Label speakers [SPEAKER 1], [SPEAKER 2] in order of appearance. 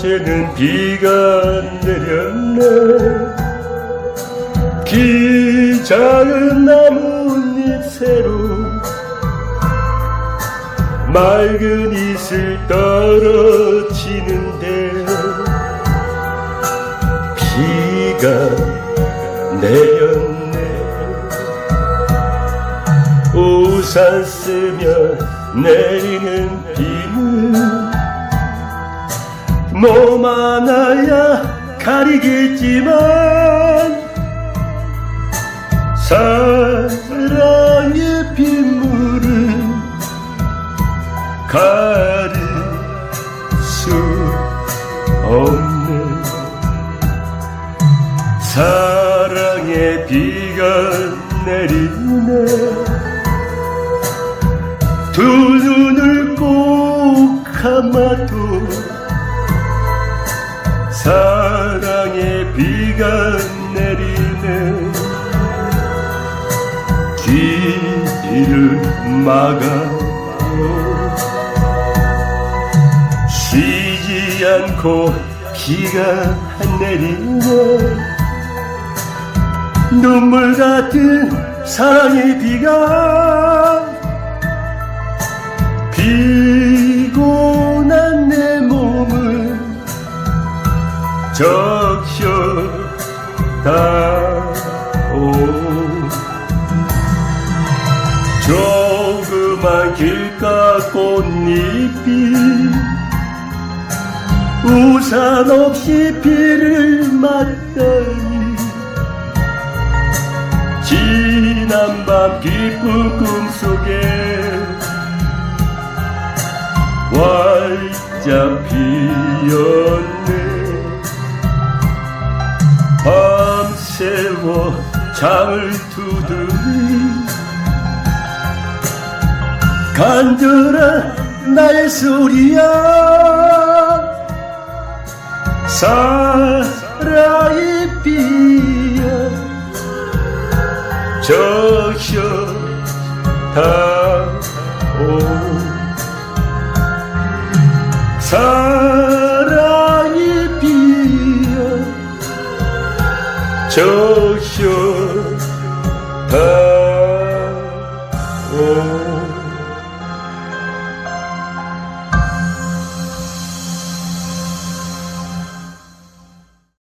[SPEAKER 1] 봄에는 비가 내렸네. 기 작은 나뭇잎 새로 맑은 이슬 떨어지는데 비가 내렸네. 우산 쓰면 내리는 비는 몸 하나야 가리겠지만 사랑의 빗물은 가릴 수 없네. 사랑의 비가 내리네. 두 눈을 꼭 감아도 사랑의 비가 내리네. 길을 막아도 쉬지 않고 비가 내리네. 눈물 같은 사랑의 비가 적셔다오. 조그만 길가 꽃잎이 우산 없이 비를 맞다니 지난 밤 깊은 꿈속에 활짝 피었네 밤새워 잠을 두드리. 간절한 나의 소리야. 사랑이 비어 적셔 다 비어 적셔다